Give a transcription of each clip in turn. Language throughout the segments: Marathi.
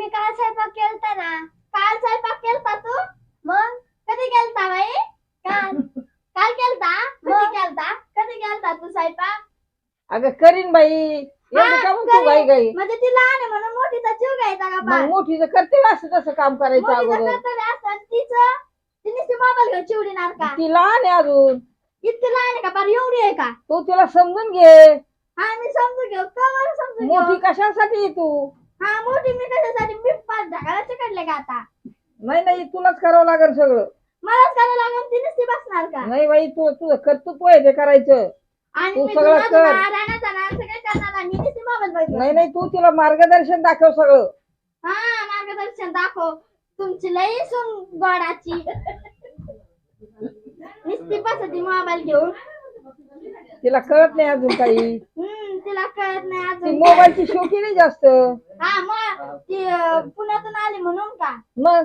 मी काल स्वयंपाक केलता ना? काल स्वयंपाक केलता तू? मग? कधी केलता बाई? काल. काल केलता? कधी केलता? कधी केलता तू स्वयंपाक? अगं करीन बाई. म्हणजे ती लहान आहे म्हणून मोठीचा जीव घ्यायचा का मग मोठी तर करते ना असं तसं काम करायचं मोठीचं अगोदर. कर्तव्य असतं तिचं? तिने ती मोबाईल घेऊन चिवडीणार का? ती लहान आहे अजून. इतकी लहान आहे का? बरं एवढी आहे का? तू तिला समजून घे. हा मी समजून घेऊ. का बरं समजून मोठी कशासाठी तू? हा मोठी मी कशासाठी? मी पाच ढगाला चिकडले का आता? नाही नाही तुलाच करावं लागेल सगळं. मलाच करायला लागेल ती बसणार का? नाही बाई तू तुझं कर्तृत्व आहे ते करायचं. आणि तू मी सगळं तुला कर. राहणार जाणार सगळं करणार आणि मी ती मोबाईल बघितला नाही नाही तू तिला मार्गदर्शन दाखव सगळं. हा मार्गदर्शन दाखव. तुमची लई सून गोडाची. नुसती बसती मोबाईल घेऊन. तिला कळत नाही अजून काही. हम्म. तिला कळत नाही ती अजून मोबाईलची शोकी नाही जास्त. हा मग ती अं, पुण्यातून आली म्हणून का? मग?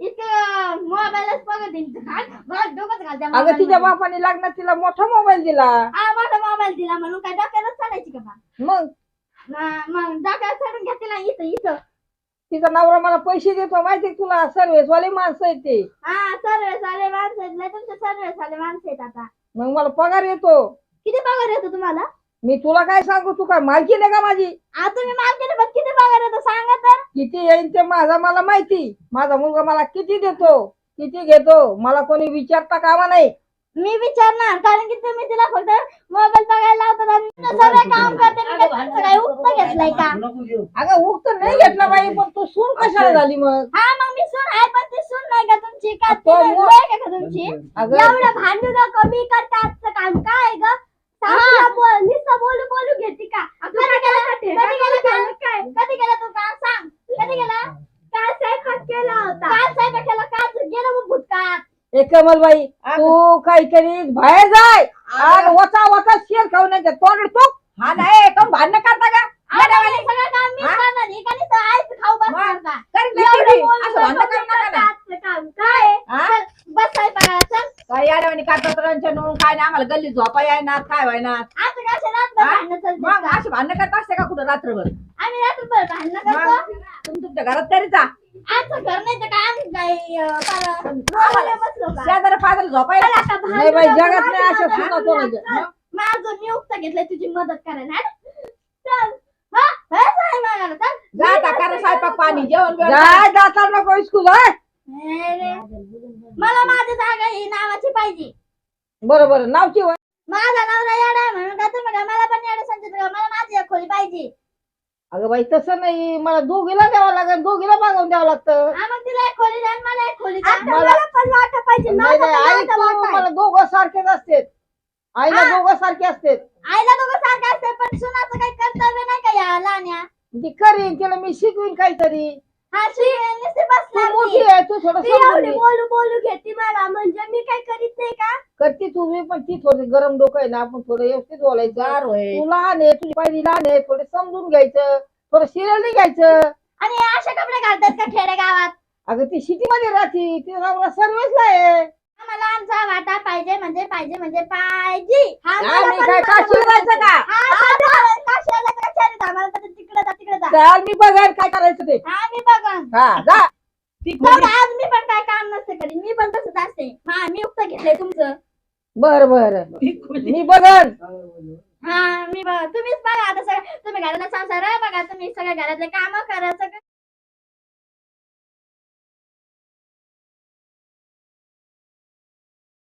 इतकं मोबाईलच बघत येईल. घाल, घाल, डोकंच घाल त्या अगं mobile तिच्या मध्ये. बापाने लग्नात तिला मोठा मोबाईल दिला. हा मोठा मोबाईल दिला म्हणून काय डोक्यालाच चढायची का बा? मग? मग डोक्याला चढून घ्या तिला इथं इथं. तिचा नवरा मला पैसे देतो माहिती आहे तुला? सर्व्हिस वाले माणसं आहेत ते. हा सर्वेस आले माणसं आहेत. लय तुमचे सर्वेस आले माणसं आहेत आता. मग मला पगार येतो. किती पगार येतो तुम्हाला? मी तुला काय सांगू? तू काय मालकी नाही का माझी? आता तुम्ही मालकीने किती पगार येतो सांगा तर. किती येईन ते माझा मला माहिती. माझा मुलगा मला किती देतो? किती घेतो? मला कोणी विचारता कामा नाही. मी विचारणार कारण की तुम्ही तिला फक्त मोबाईल बघायला लावतात आणि मी सगळं काम करते. मी काय तुमचं काय उक्त घेतलंय का? अगं उग तर नाही घेतला बाई पण तू सून कशाला झाली मग? हा मग मी सून आहे पण ती सून नाही का तुमची? का ती तो लय मो- आहे का तुमची? अगं एवढं भांडू नको मी करता आजचं काम. काय ग? नुसतं बोलू बोलू घेते का? कधी गेला कधी गेला काय कधी गेला तू? का सांग. कधी गेला? काल स्वयंपाक केला होता. काल स्वयंपाक केला काल गेला मग भूतकाळ ए कमलबाई तू काहीतरी बाहेर जाय. आणि वचा वचा शेर खाऊ नाही तोंड तो हा नाही कम भांडण करता का? आणि सगळं काम मी करणार हे का नुसतं आईच खाऊ बसणार का करीत एवढं नाही बोलू असं भांडण नको, करू नका करता ना. आजचं काम काय हा? चल, बस स्वयंपाकाला चल काय याड्यावानी नोंद काय नाही आम्हाला गल्ली झोपा काय कशा रातभर हा? भांडणं चालतात मग का? अशी भांडण करत असते का कुठं रात्रभर आम्ही रात्रभर भांडणं करतो तुम्ही तुमच्या घरात तरी जा आमचं घर नाही तर काय आम्ही काय अं, पार- मोबाईलवर बसलो का? शेजारी पाजारी झोपायला चल आता नाही बाई भांडणं जगात नाही अशा माझं सुना उक्त घेतलंय तुझी मदत करायला हा? चल हा मला चल जा आता करा स्वयंपाक पाणी जेवण बिवण करा. जाय जाता नको स्कूल आहे नाही रे. मला माझी जागा ही नावाची पाहिजे बरोबर नावची होय. माझा नवरा येडा आहे म्हणून का तुम्ही का मला पण येडा सांगते का मला माझी एक खोली पाहिजे. अगं बाई तसं नाही. मला दोघीला द्यावं लागेल. दोघीला मागवून द्यावं लागतं. हा मग तिला एक खोली द्या आणि मला एक खोली द्या. मला- मला पण वाटा पाहिजे. नाही माझा नाही पण आई वाटा तू वाटा आहे. मला दोघं सारखेच असते आईला हा. दोघं सारखे असते आईला दोघं सारखं असते पण सुनाचं काही कर्तव्य नाही का या लहान्या? ती करीन तिला मी शिकवीन काहीतरी. हा मोठी. आहे तू थोडं ती समजून एवढी घे. बोलू बोलू घेते मला म्हणजे मी काही करीत नाही का? करते तुम्ही पण ती थोडी गरम डोकं आहे ना आपण थोडं व्यवस्थित बोलायचं. गार होय. तू लहान आहे तुझी पाहिजे लहान आहे थोडं समजून घ्यायचं थोडं सिरियल नाही घ्यायचं. आणि हे असे कपडे घालतात का खेडे गावात? अगं ती सिटी मध्ये राहते ती नवरा सर्व्हिसला आहे. आम्हाला आमचा वाटा पाहिजे म्हणजे पाहिजे म्हणजे पाहिजे. हा मला आम्ही पण काय माझा काशीला वाटा. जायचं का हा, चालेल. काशीला जायचं का चालेल. आम्हाला तर तिकडे जा तिकडे जा चाल मी बघायला काय करायचं ते. हा मी बघन. हा जा. ती बघ, आज मी पण काय काम नसते करीत मी पण तसंच असते. हा मी उक्त घेतलंय तुमचं. बर बर. मी बघन. हा मी बघ. तुम्हीच बघा आता सगळं. तुम्ही घराला संसार बघा. तुम्ही सगळ्या घरातले काम करा सगळं